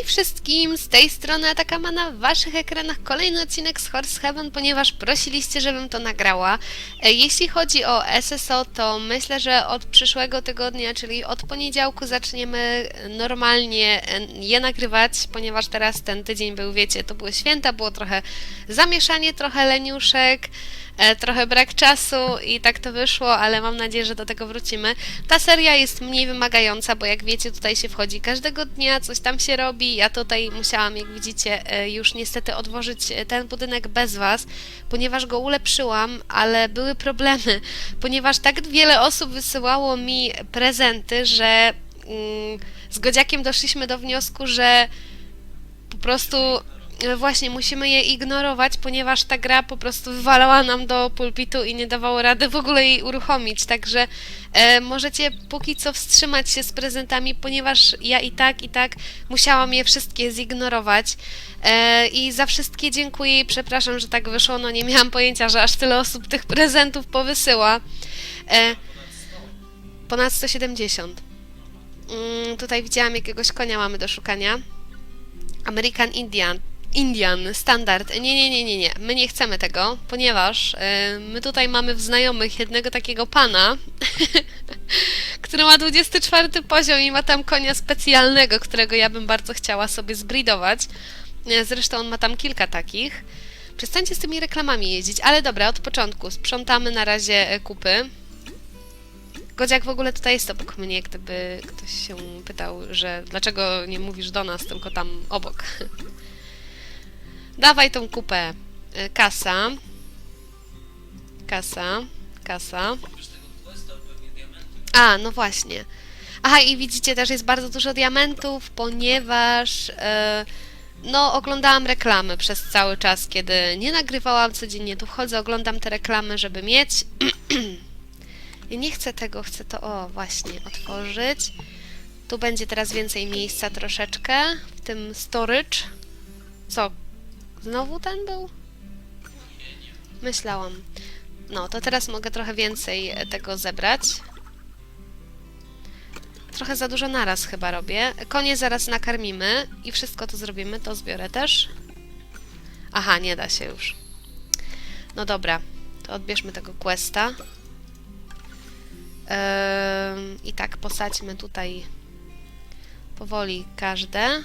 Hej wszystkim, z tej strony Atakama na waszych ekranach kolejny odcinek z Horse Heaven, ponieważ prosiliście, żebym to nagrała. E, Jeśli chodzi o SSO, to myślę, że od przyszłego tygodnia, czyli od poniedziałku zaczniemy normalnie e, je nagrywać, ponieważ teraz ten tydzień był, wiecie, to były święta, było trochę zamieszanie, trochę leniuszek, trochę brak czasu i tak to wyszło, ale mam nadzieję, że do tego wrócimy. Ta seria jest mniej wymagająca, bo jak wiecie, tutaj się wchodzi każdego dnia, coś tam się robi. Ja tutaj musiałam, jak widzicie, e, już niestety odwożyć e, ten budynek bez Was, ponieważ go ulepszyłam, ale były problemy, ponieważ tak wiele osób wysyłało mi prezenty, że mm, z Godziakiem doszliśmy do wniosku, że po prostu e, właśnie musimy je ignorować, ponieważ ta gra po prostu wywalała nam do pulpitu i nie dawało rady w ogóle jej uruchomić. Także e, możecie póki co wstrzymać się z prezentami, ponieważ ja i tak, i tak musiałam je wszystkie zignorować. E, I za wszystkie dziękuję i przepraszam, że tak wyszło. No nie miałam pojęcia, że aż tyle osób tych prezentów powysyła. E, ponad 170. Mm, tutaj widziałam jakiegoś konia mamy do szukania. American Indian. Indian, standard. Nie, nie, nie, nie, nie. My nie chcemy tego, ponieważ e, my tutaj mamy w znajomych jednego takiego pana, który ma 24 poziom i ma tam konia specjalnego, którego ja bym bardzo chciała sobie zbridować. E, Zresztą on ma tam kilka takich. Przestańcie z tymi reklamami jeździć, ale dobra, od początku. Sprzątamy na razie e, kupy. Godziak w ogóle tutaj jest obok mnie, gdyby ktoś się pytał, że dlaczego nie mówisz do nas, tylko tam obok. Dawaj tą kupę. Y, Kasa. Kasa. Kasa. A, no właśnie. Aha, i widzicie, też jest bardzo dużo diamentów, ponieważ e, no, oglądałam reklamy przez cały czas, kiedy nie nagrywałam codziennie. Tu wchodzę, oglądam te reklamy, żeby mieć. Ja nie chcę tego, chcę to, o, właśnie, otworzyć. Tu będzie teraz więcej miejsca troszeczkę, w tym storage. Co? Znowu ten był? Myślałam. No, to teraz mogę trochę więcej e, tego zebrać. Trochę za dużo naraz chyba robię. Konie zaraz nakarmimy i wszystko to zrobimy, to zbiorę też. Aha, nie da się już. No dobra, to odbierzmy tego questa. Ym, I tak posadźmy tutaj powoli każde.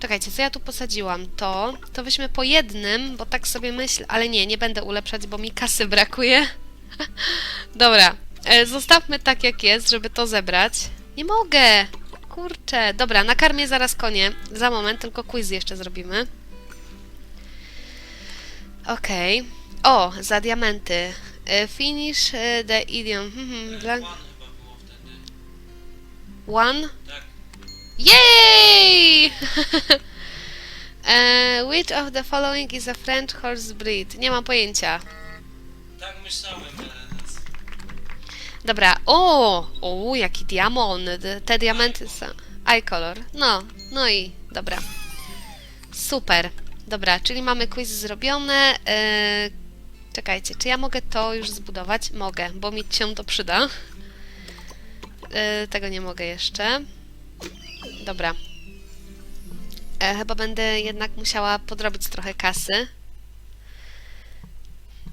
Czekajcie, co ja tu posadziłam? To, to weźmy po jednym, bo tak sobie myślę, ale nie, nie będę ulepszać, bo mi kasy brakuje. Dobra, e, zostawmy tak jak jest, żeby to zebrać. Nie mogę! Kurczę, dobra, nakarmię zaraz konie. Za moment, tylko quiz jeszcze zrobimy. Okej. O, za diamenty. E, Finish e, the idiom. Mhm, dla... One chyba było wtedy. One? Tak. Yay! e, which of the following is a French horse breed? Nie mam pojęcia. Tak myślałem. Dobra, o! O, jaki diamond. Te diamenty są... Eye color. No, no i dobra. Super. Dobra, czyli mamy quiz zrobione. E, czekajcie, czy ja mogę to już zbudować? Mogę, bo mi się to przyda. E, tego nie mogę jeszcze. Dobra. E, chyba będę jednak musiała podrobić trochę kasy.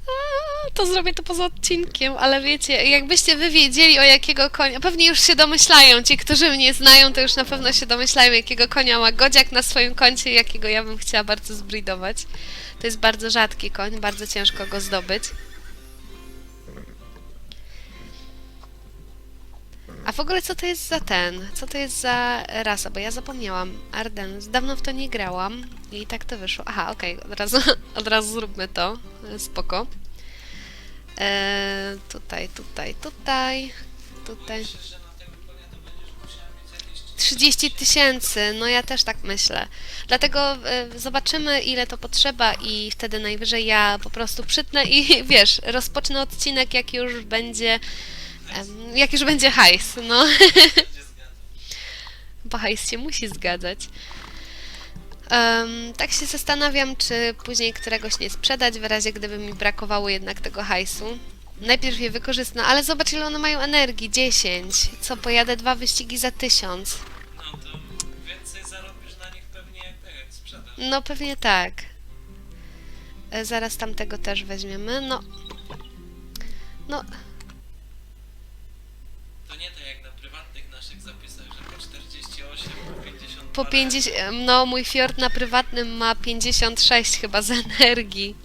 A, to zrobię to poza odcinkiem, ale wiecie, jakbyście wy wiedzieli o jakiego konia, pewnie już się domyślają, ci, którzy mnie znają, to już na pewno się domyślają, jakiego konia ma Godziak na swoim koncie, jakiego ja bym chciała bardzo zbridować. To jest bardzo rzadki koń, bardzo ciężko go zdobyć. A w ogóle co to jest za ten? Co to jest za rasa? Bo ja zapomniałam. Ardennes. Dawno w to nie grałam i tak to wyszło. Aha, okej, od, razu, od razu zróbmy to. Spoko. E, tutaj, tutaj, tutaj, tutaj. Myślę, że na tego konia to będziesz musiała mieć jakieś 30 tysięcy, no ja też tak myślę. Dlatego e, zobaczymy, ile to potrzeba i wtedy najwyżej ja po prostu przytnę i wiesz, rozpocznę odcinek, jak już będzie, em, jak już będzie hajs, no. Bo hajs się musi zgadzać. Em, tak się zastanawiam, czy później któregoś nie sprzedać, w razie gdyby mi brakowało jednak tego hajsu. Najpierw je wykorzystam, ale zobacz ile one mają energii, 10. Co, pojadę dwa wyścigi za 1000. No to więcej zarobisz na nich pewnie jak tak, jak sprzedasz. No pewnie tak. E, Zaraz tamtego też weźmiemy. No. No, po 50 po parę. 50. No, mój Fjord na prywatnym ma 56 chyba z energii.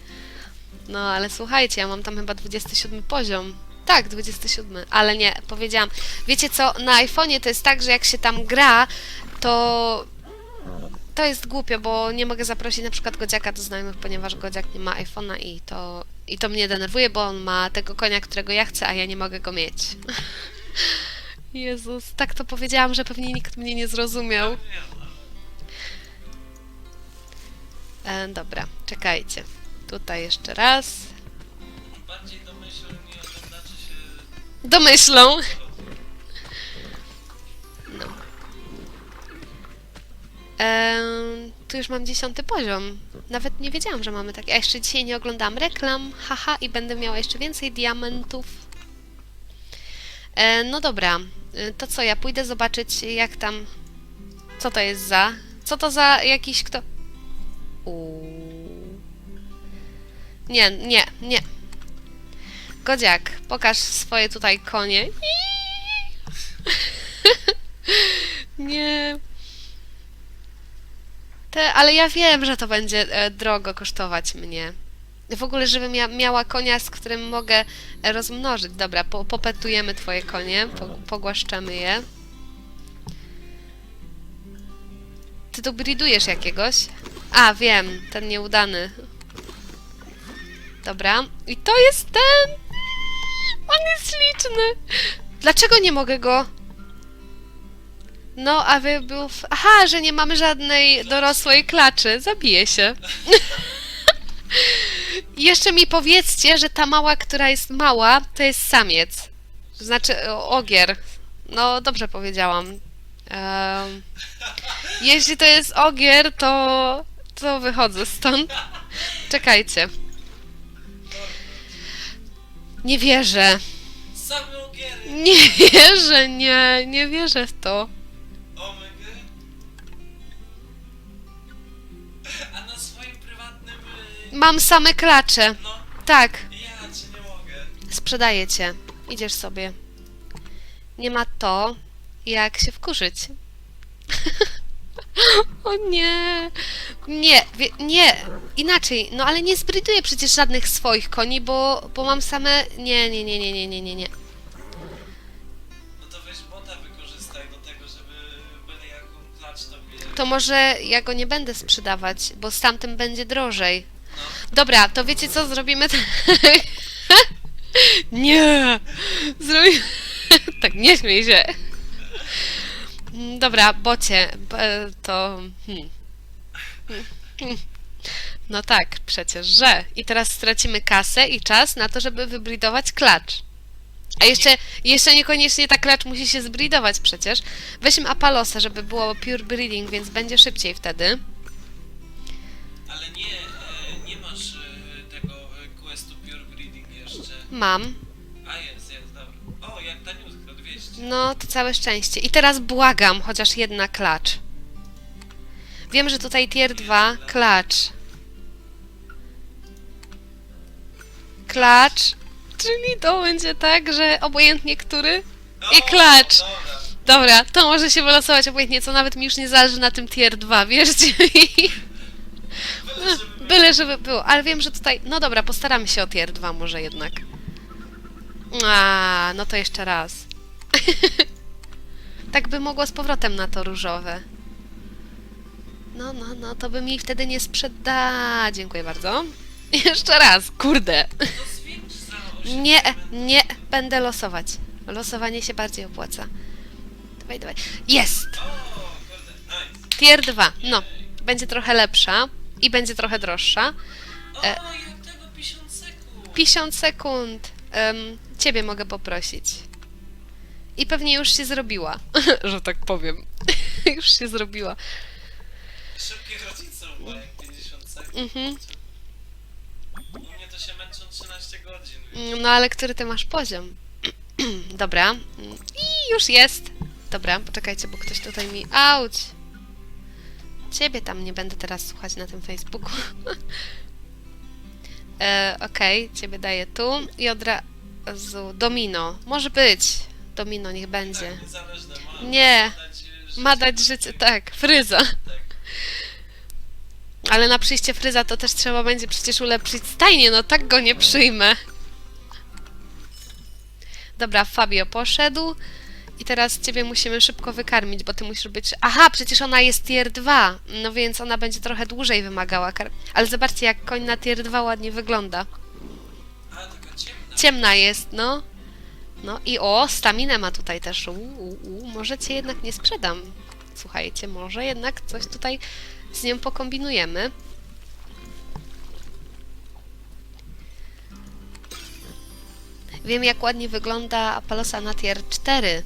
No, ale słuchajcie, ja mam tam chyba 27 poziom. Tak, 27, ale nie, powiedziałam. Wiecie co, na iPhone'ie to jest tak, że jak się tam gra, to to jest głupio, bo nie mogę zaprosić na przykład Godziaka do znajomych, ponieważ Godziak nie ma iPhone'a i to, i to mnie denerwuje, bo on ma tego konia, którego ja chcę, a ja nie mogę go mieć. Jezus, tak to powiedziałam, że pewnie nikt mnie nie zrozumiał. E, dobra, czekajcie. Tutaj jeszcze raz. bardziej domyślnie oglądacze się Domyślą. No. Em, tu już mam dziesiąty poziom. Nawet nie wiedziałam, że mamy takie. A jeszcze dzisiaj nie oglądam reklam, haha, i będę miała jeszcze więcej diamentów. E, no dobra, E, to co, ja pójdę zobaczyć, jak tam. Co to jest za. Co to za jakiś kto. Nie, nie, nie. Godziak, pokaż swoje tutaj konie. Nie. Te, ale ja wiem, że to będzie e, drogo kosztować mnie. W ogóle, żebym ja miała konia, z którym mogę e, rozmnożyć. Dobra, po, popetujemy twoje konie, po, pogłaszczemy je. Ty tu bridujesz jakiegoś? A, wiem, ten nieudany. Dobra. I to jest ten! On jest śliczny! Dlaczego nie mogę go? No, a wy był... W... Aha, że nie mamy żadnej dorosłej klaczy. Zabiję się. Jeszcze mi powiedzcie, że ta mała, która jest mała, to jest samiec. Znaczy, o- ogier. No, dobrze powiedziałam. Em, jeśli to jest ogier, to... to wychodzę stąd. Czekajcie. Nie wierzę. Nie wierzę, nie, nie wierzę w to. A na swoim prywatnym... Mam same klacze. No, Tak, ja cię nie mogę. sprzedaję cię. Idziesz sobie. Nie ma to, jak się wkurzyć. o nie. Nie, wie, nie. Inaczej. No ale nie zbryduję przecież żadnych swoich koni, bo, bo mam same... Nie, nie, nie, nie, nie, nie, nie, nie. No to weź bota wykorzystaj do tego, żeby byle jaką klacz tobie... To może ja go nie będę sprzedawać, bo z tamtym będzie drożej. No. Dobra, to wiecie co? Zrobimy tak. nie! Zrobimy... tak, nie śmiej się. Mm, Dobra, bocie, to... Hmm. Hmm. No tak, przecież, że. I teraz stracimy kasę i czas na to, żeby wybridować klacz. A jeszcze, jeszcze niekoniecznie ta klacz musi się zbridować przecież. Weźmy Apalosa, żeby było pure breeding, więc będzie szybciej wtedy. Ale nie, e, nie masz e, tego e, questu Pure Breeding jeszcze. Mam. No, to całe szczęście. I teraz błagam, chociaż jedna klacz. Wiem, że tutaj tier 2, klacz. Klacz. Czyli to będzie tak, że obojętnie który? I klacz. Dobra. To może się wylosować obojętnie, co nawet mi już nie zależy na tym tier 2, wierzcie mi. Żeby Byle, żeby było. Ale wiem, że tutaj... No dobra, postaramy się o tier 2 może jednak. A, no to jeszcze raz. tak by mogło z powrotem na to różowe. No, no, no, to by mi wtedy nie sprzeda. Dziękuję bardzo. Jeszcze raz, kurde. To zwiększ za 8 Nie, nie, będę losować. Losowanie się bardziej opłaca. Dawaj, dawaj. Jest! Tier 2. No, będzie trochę lepsza i będzie trochę droższa. O, E. jak tego 50 sekund. 50 sekund. Em, ciebie mogę poprosić. I pewnie już się zrobiła, że tak powiem. już się zrobiła. Szybkich rodziców, bo jak 50 sekund. Mhm. U mnie to się męczą 13 godzin. Mm, No ale który ty masz poziom? Dobra. Mm, I już jest. Dobra, poczekajcie, bo ktoś tutaj mi... Auć! Ciebie tam nie będę teraz słuchać na tym Facebooku. e, Okej, ciebie daję tu i od razu domino. Może być. Domino niech będzie. Nie. ma dać, życie. Tak, fryza. Ale na przyjście fryza to też trzeba będzie przecież ulepszyć stajnię, no tak go nie przyjmę. Dobra, Fabio poszedł. I teraz ciebie musimy szybko wykarmić, bo ty musisz być... Aha, przecież ona jest tier 2, no więc ona będzie trochę dłużej wymagała kar... Ale zobaczcie, jak koń na tier 2 ładnie wygląda. A, taka ciemna. Ciemna jest, no. No i o, staminę ma tutaj też. Uuu, uu, może cię jednak nie sprzedam. Słuchajcie, może jednak coś tutaj z nią pokombinujemy. Wiem, jak ładnie wygląda Apalosa na tier 4.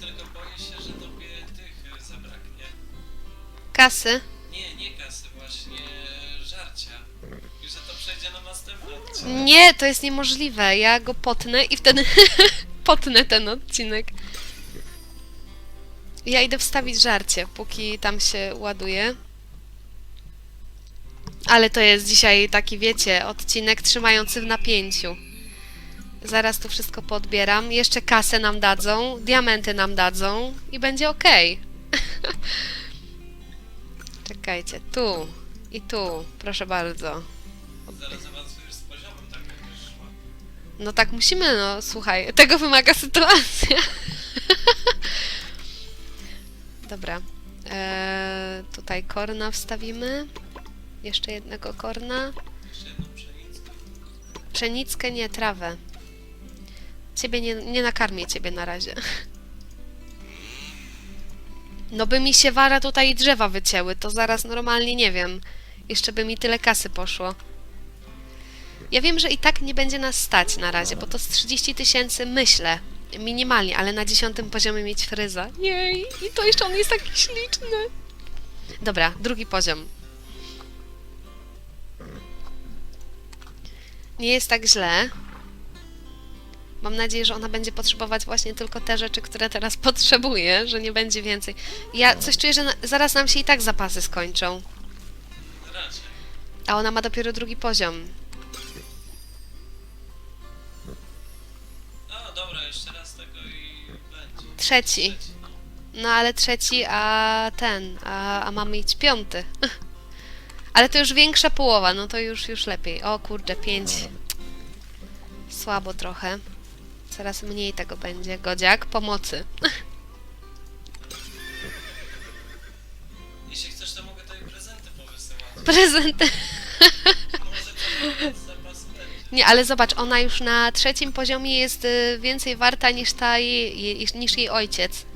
Tylko boję się, że tobie tych zabraknie. Kasy. Nie, to jest niemożliwe. Ja go potnę i wtedy potnę ten odcinek. Ja idę wstawić żarcie, póki tam się ładuje. Ale to jest dzisiaj taki, wiecie, odcinek trzymający w napięciu. Zaraz tu wszystko podbieram. Jeszcze kasę nam dadzą, diamenty nam dadzą i będzie ok. Czekajcie, tu i tu, proszę bardzo. Zaraz No tak musimy, no słuchaj, tego wymaga sytuacja. Dobra. Eee, tutaj korna wstawimy. Jeszcze jednego korna. Pszenickę, nie, trawę. Ciebie nie, nie nakarmię ciebie na razie. No by mi się wara tutaj i drzewa wycięły, to zaraz normalnie nie wiem. Jeszcze by mi tyle kasy poszło. Ja wiem, że i tak nie będzie nas stać na razie, bo to z 30 tysięcy myślę. Minimalnie, ale na dziesiątym poziomie mieć fryza. Jej, i to jeszcze on jest taki śliczny. Dobra, drugi poziom. Nie jest tak źle. Mam nadzieję, że ona będzie potrzebować właśnie tylko te rzeczy, które teraz potrzebuje, że nie będzie więcej. Ja coś czuję, że na, zaraz nam się i tak zapasy skończą. A ona ma dopiero drugi poziom. Trzeci. No. No ale trzeci, a ten, a, a mamy mieć piąty. Ale to już większa połowa, no to już, już lepiej. O kurde, pięć. Słabo trochę. Coraz mniej tego będzie. Godziak, pomocy. Jeśli chcesz, to mogę tobie prezenty powysyłać. Prezenty. Może to. Nie, ale zobacz, ona już na trzecim poziomie jest y, więcej warta niż, ta jej, jej, niż jej ojciec.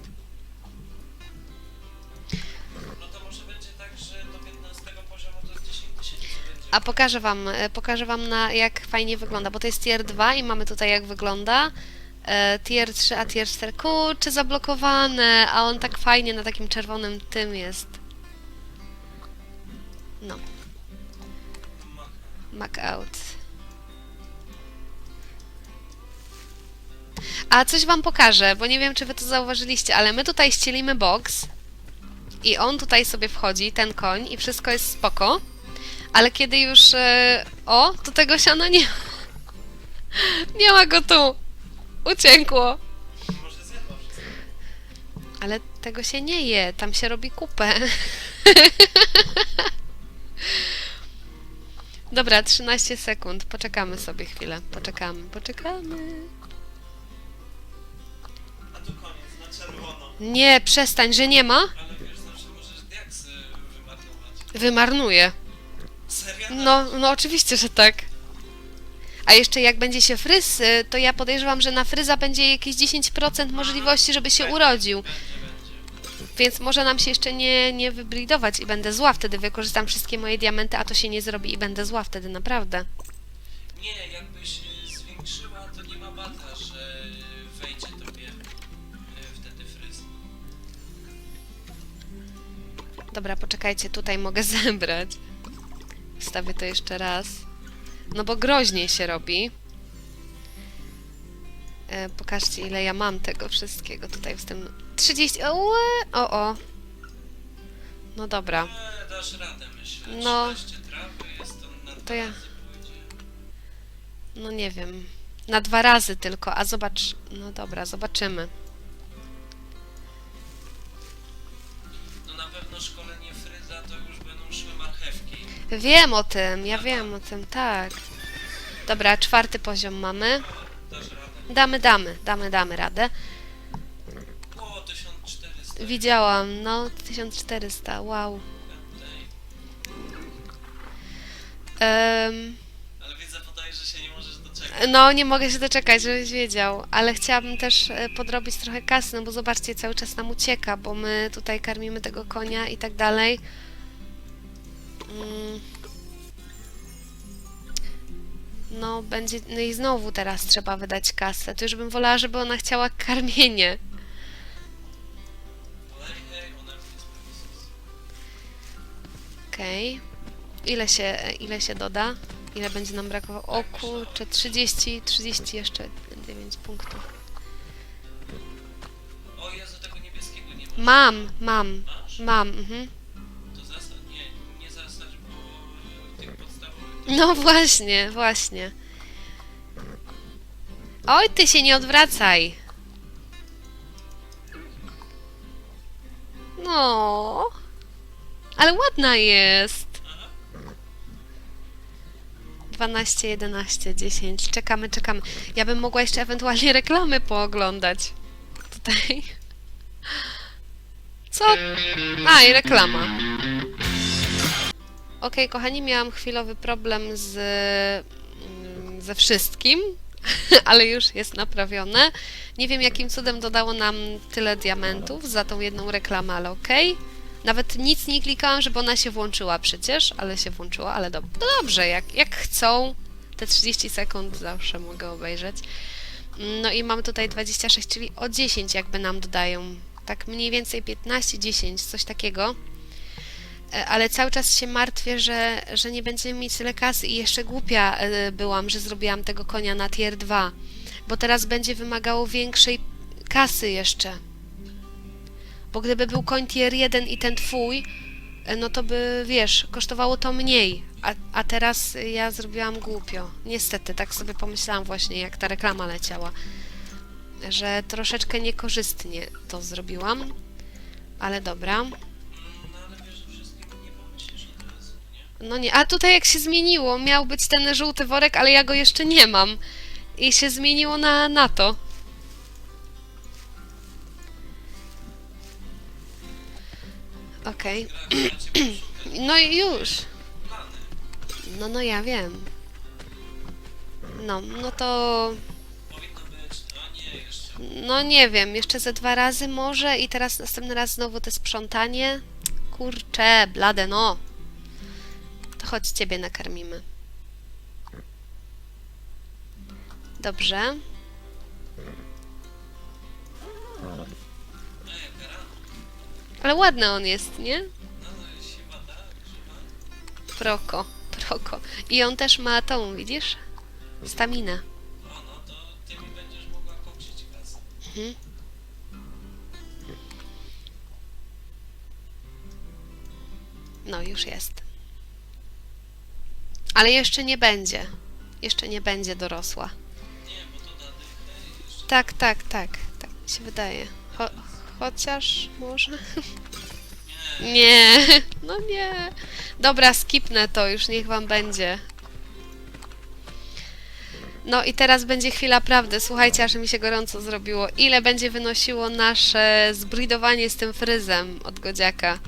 No to może będzie tak, że do 15 poziomu to 10 tysięcy będzie. A pokażę wam, e, pokażę wam na jak fajnie wygląda, bo to jest tier 2 i mamy tutaj jak wygląda. E, tier 3, a tier 4, kurczę, zablokowane, a on tak fajnie na takim czerwonym tym jest. No, Mach. mac out. A coś wam pokażę, bo nie wiem, czy wy to zauważyliście, ale my tutaj ścielimy box i on tutaj sobie wchodzi, ten koń i wszystko jest spoko. Ale kiedy już... E, o, to tego siana nie... Nie ma go tu. Uciekło. Może. Ale tego się nie je, tam się robi kupę. Dobra, 13 sekund. Poczekamy sobie chwilę. Poczekamy, poczekamy. Nie, przestań, że nie ma. Ale wiesz, zawsze możesz diaksy wymarnować. Wymarnuje. Serio? No, no oczywiście, że tak. A jeszcze jak będzie się fryz, y, to ja podejrzewam, że na fryza będzie jakieś 10% możliwości, żeby się urodził. Będzie, będzie. Więc może nam się jeszcze nie, nie wybridować i będę zła wtedy, wykorzystam wszystkie moje diamenty, a to się nie zrobi i będę zła wtedy, naprawdę. Nie, jakbyś Dobra, poczekajcie, tutaj mogę zebrać. Wstawię to jeszcze raz. No bo groźniej się robi. E, pokażcie, ile ja mam tego wszystkiego tutaj w tym... 30... O, o, o. No dobra. E, dasz radę, myślę. No. 13 trawy jest to ja-. No nie wiem. Na dwa razy tylko, a zobacz. No dobra, zobaczymy. Wiem o tym, ja wiem o tym, tak. Dobra, czwarty poziom mamy. Damy, damy, damy, damy radę. O, 1400. Widziałam, no 1400, wow. Em, Ale widzę podaje, że się nie możesz doczekać. no, nie mogę się doczekać, żebyś wiedział, ale chciałabym też e, podrobić trochę kasy, no bo zobaczcie, cały czas nam ucieka, bo my tutaj karmimy tego konia i tak dalej. Mm. No, będzie, no i znowu teraz trzeba wydać kasę. To już bym wolała, żeby ona chciała karmienie. Okej. Ile się, ile się doda? Ile będzie nam brakowało? O kurczę, 30, 30 jeszcze 9 punktów. O Jezu, tego niebieskiego nie ma. Mam, mam, mam, mhm. No właśnie, właśnie. Oj, ty się nie odwracaj. No. Ale ładna jest. Aha. 12, 11, 10. Czekamy, czekamy. Ja bym mogła jeszcze ewentualnie reklamy pooglądać. Tutaj. Co? A, i reklama. Okej, kochani, miałam chwilowy problem z, mm, ze wszystkim, ale już jest naprawione. Nie wiem, jakim cudem dodało nam tyle diamentów za tą jedną reklamę, ale okej. Nawet nic nie klikałam, żeby ona się włączyła przecież, ale się włączyła, ale dob dobrze, jak, jak chcą, te 30 sekund zawsze mogę obejrzeć. No i mam tutaj 26, czyli o 10 jakby nam dodają. Tak mniej więcej 15, 10, coś takiego. E, Ale cały czas się martwię, że, że nie będziemy mieć tyle kasy i jeszcze głupia e, byłam, że zrobiłam tego konia na tier 2, bo teraz będzie wymagało większej kasy jeszcze. Bo gdyby był koń tier 1 i ten twój, e, no to by, wiesz, kosztowało to mniej, a, a teraz ja zrobiłam głupio. Niestety, tak sobie pomyślałam właśnie, jak ta reklama leciała, że troszeczkę niekorzystnie to zrobiłam, ale dobra. No nie, a tutaj jak się zmieniło, miał być ten żółty worek, ale ja go jeszcze nie mam. I się zmieniło na, na to. Okej, no i już. No, no ja wiem. No, no to... No nie wiem, jeszcze ze dwa razy może i teraz następny raz znowu to sprzątanie. Kurczę, blade no. Chodź ciebie nakarmimy. Dobrze. Ale ładny on jest, nie? Proko, proko. I on też ma tą, widzisz? Kasę. Mhm. No, już jest. Ale jeszcze nie będzie. Jeszcze nie będzie dorosła. Nie, bo to da jeszcze... Tak, tak, tak. Tak mi się wydaje. Cho chociaż może. Nie, Nie, no nie. Dobra, skipnę to, już niech wam będzie. No i teraz będzie chwila prawdy. Słuchajcie, aż mi się gorąco zrobiło. Ile będzie wynosiło nasze zbridowanie z tym fryzem od godziaka?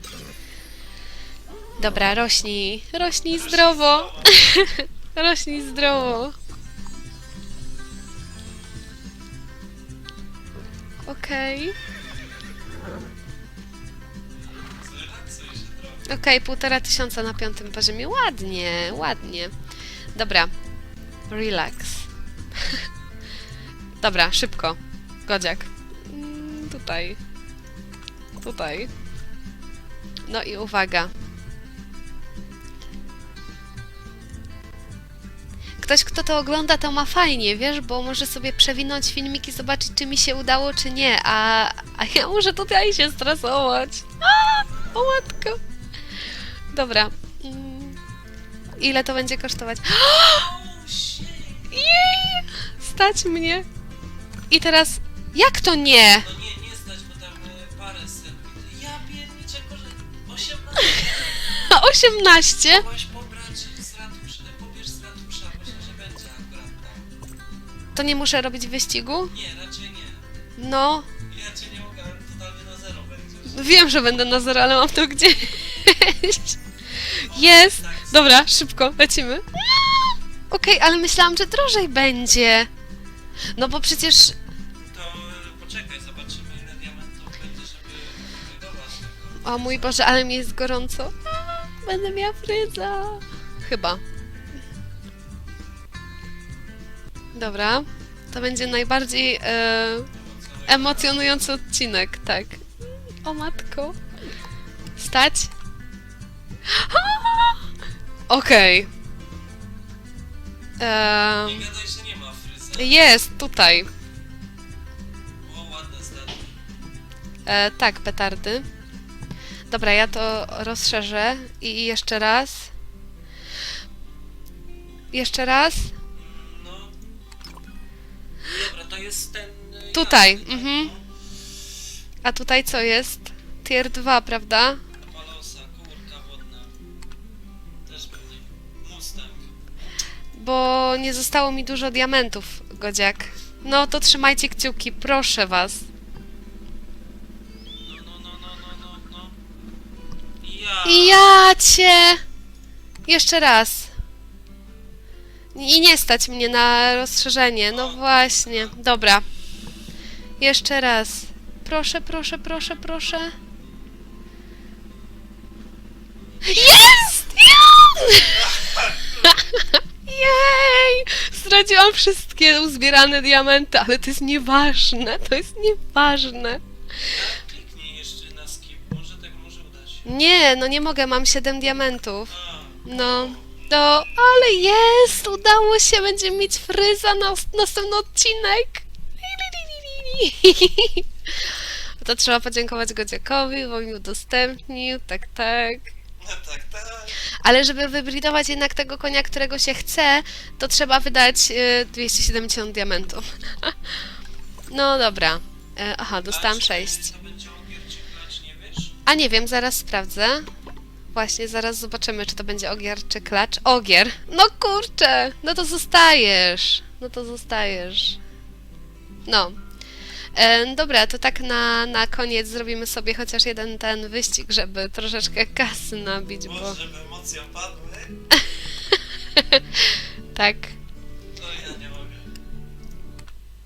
Dobra, rośnij. Rośnij zdrowo. rośnij zdrowo. Okej. trochę. Okej, półtora tysiąca na piątym poziomie. Ładnie, ładnie. Dobra. Relax. Dobra, szybko. Godziak. Mm, Tutaj. Tutaj. No i uwaga. Ktoś, kto to ogląda, to ma fajnie, wiesz, bo może sobie przewinąć filmik i zobaczyć, czy mi się udało, czy nie, a, a ja muszę tutaj się stresować. A, o matko. Dobra. Mm. Ile to będzie kosztować? Jej! Stać mnie. I teraz... Jak to nie? No nie, nie stać, bo tam e, parę set. Ja pierniczę, może 18 18? Mogłaś To nie muszę robić wyścigu? Nie, raczej nie. No, Ja cię nie mogę, ale totalnie na zero będziesz. wiem, że będę na zero, ale mam to gdzieś. Jest! Dobra, szybko, lecimy. Okej, ale myślałam, że drożej będzie. No bo przecież... To e, poczekaj, zobaczymy ile diamentów będzie, żeby. O mój Boże, ale mi jest gorąco. A, Będę miała fryza. Chyba. Dobra. To będzie najbardziej e, emocjonujący odcinek, tak. O matko. Stać? Okej. Em, Nie gadaj, że nie ma fryza. Jest, tutaj. O, ładne stary. E, tak, petardy. Dobra, ja to rozszerzę i jeszcze raz. Jeszcze raz. No. To jest ten... e, Tutaj, jasny, tak? mhm. A tutaj co jest? Tier 2, prawda? Palosa, kurka wodna. Też będzie. Mustang. Bo nie zostało mi dużo diamentów, Godziak. No to trzymajcie kciuki, proszę was. No, no, no, no, no, no, no. Ja. Ja cię! Jeszcze raz. I nie stać mnie na rozszerzenie. No właśnie. Dobra. Jeszcze raz. Proszę, proszę, proszę, proszę. Jest! Jej! Straciłam wszystkie uzbierane diamenty, ale to jest nieważne. To jest nieważne. Kliknij jeszcze na skip, może tego może uda się. Nie, no nie mogę, mam 7 diamentów. No, to, ale jest! Udało się, będziemy mieć fryza na następny odcinek. To trzeba podziękować Godziakowi, bo mi udostępnił, tak, tak. no tak, tak. Ale żeby wybridować jednak tego konia, którego się chce, to trzeba wydać y, 270 diamentów. No dobra. E, Aha, dostałam A, czy 6. To będzie ogier czy klacz, nie wiesz? A nie wiem, zaraz sprawdzę. Właśnie, zaraz zobaczymy, czy to będzie ogier czy klacz. Ogier! No kurczę! No to zostajesz! No to zostajesz. No. E, dobra, to tak na, na koniec zrobimy sobie chociaż jeden ten wyścig, żeby troszeczkę kasy nabić, bo Może, żeby emocje opadły? tak.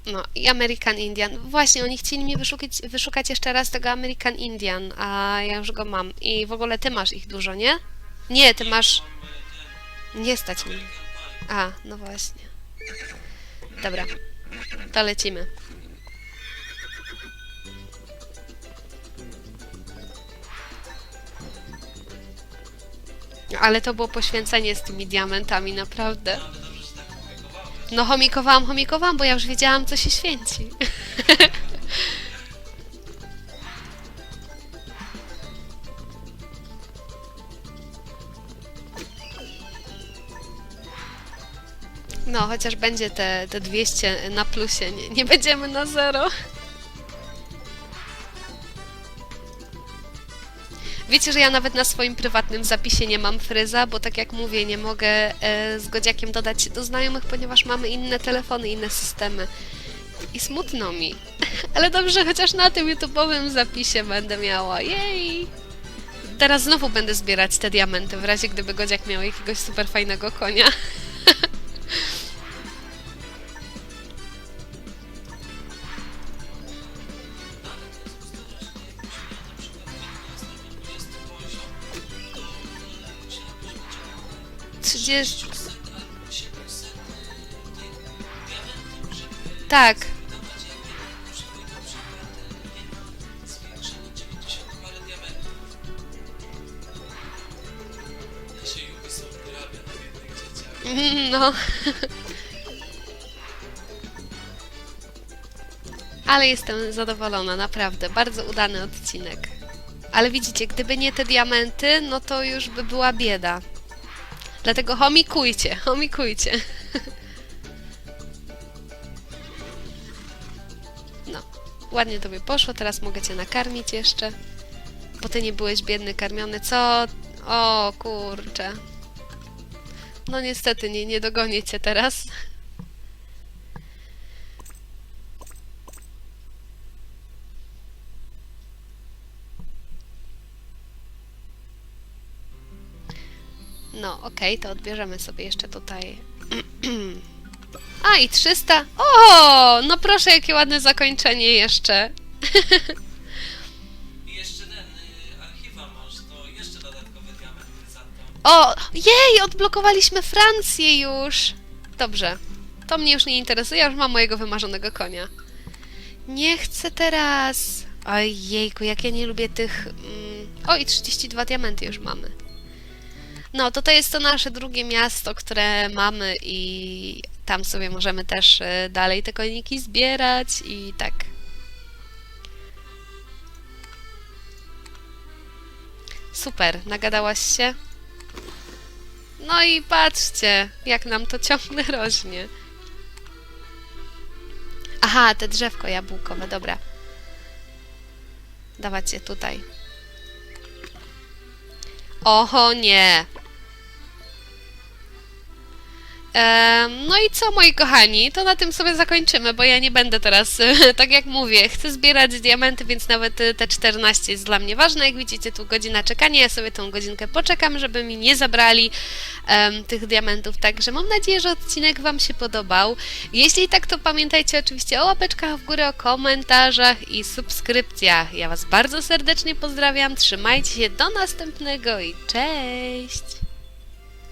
No i American Indian. Właśnie, oni chcieli mi wyszukać, wyszukać jeszcze raz tego American Indian, a ja już go mam. I w ogóle ty masz ich dużo, nie? Nie, ty masz... Nie stać Pie. A, no właśnie. Dobra, to lecimy. Ale to było poświęcenie z tymi diamentami, naprawdę. No chomikowałam, chomikowałam, bo ja już wiedziałam, co się święci. No, chociaż będzie te, te 200 na plusie, nie, nie będziemy na zero. Wiecie, że ja nawet na swoim prywatnym zapisie nie mam fryza, bo tak jak mówię, nie mogę e, z Godziakiem dodać się do znajomych, ponieważ mamy inne telefony, inne systemy. I smutno mi. Ale dobrze, chociaż na tym YouTube'owym zapisie będę miała. Jej! Teraz znowu będę zbierać te diamenty, w razie gdyby Godziak miał jakiegoś super fajnego konia. 30. Tak. Mhm, no. Ale jestem zadowolona, naprawdę. Bardzo udany odcinek. Ale widzicie, gdyby nie te diamenty, no to już by była bieda. Dlatego homikujcie, homikujcie. No, ładnie tobie poszło, teraz mogę cię nakarmić jeszcze. Bo ty nie byłeś biedny karmiony, co? O, kurczę. No niestety, nie, nie dogonię cię teraz. No, okej, to odbierzemy sobie jeszcze tutaj. A, i 300. O, no proszę, jakie ładne zakończenie jeszcze. I jeszcze ten y, archiwa masz, to jeszcze dodatkowe diamenty za to. O, jej, odblokowaliśmy Francję już. Dobrze, to mnie już nie interesuje, ja już mam mojego wymarzonego konia. Nie chcę teraz. Oj, jejku, jak ja nie lubię tych... Mm... O, i 32 diamenty już mamy. No, to to jest to nasze drugie miasto, które mamy i tam sobie możemy też e, dalej te koniki zbierać i tak. Super, nagadałaś się? No i patrzcie, jak nam to ciągle rośnie. Aha, te drzewko jabłkowe, dobra. Dawać je tutaj. Oho, nie. No i co, moi kochani, to na tym sobie zakończymy, bo ja nie będę teraz, tak jak mówię, chcę zbierać diamenty, więc nawet y, te 14 jest dla mnie ważne. Jak widzicie, tu godzina czekania, ja sobie tą godzinkę poczekam, żeby mi nie zabrali em, tych diamentów. Także mam nadzieję, że odcinek Wam się podobał. Jeśli tak, to pamiętajcie oczywiście o łapeczkach w górę, o komentarzach i subskrypcjach. Ja Was bardzo serdecznie pozdrawiam, trzymajcie się, do następnego i cześć!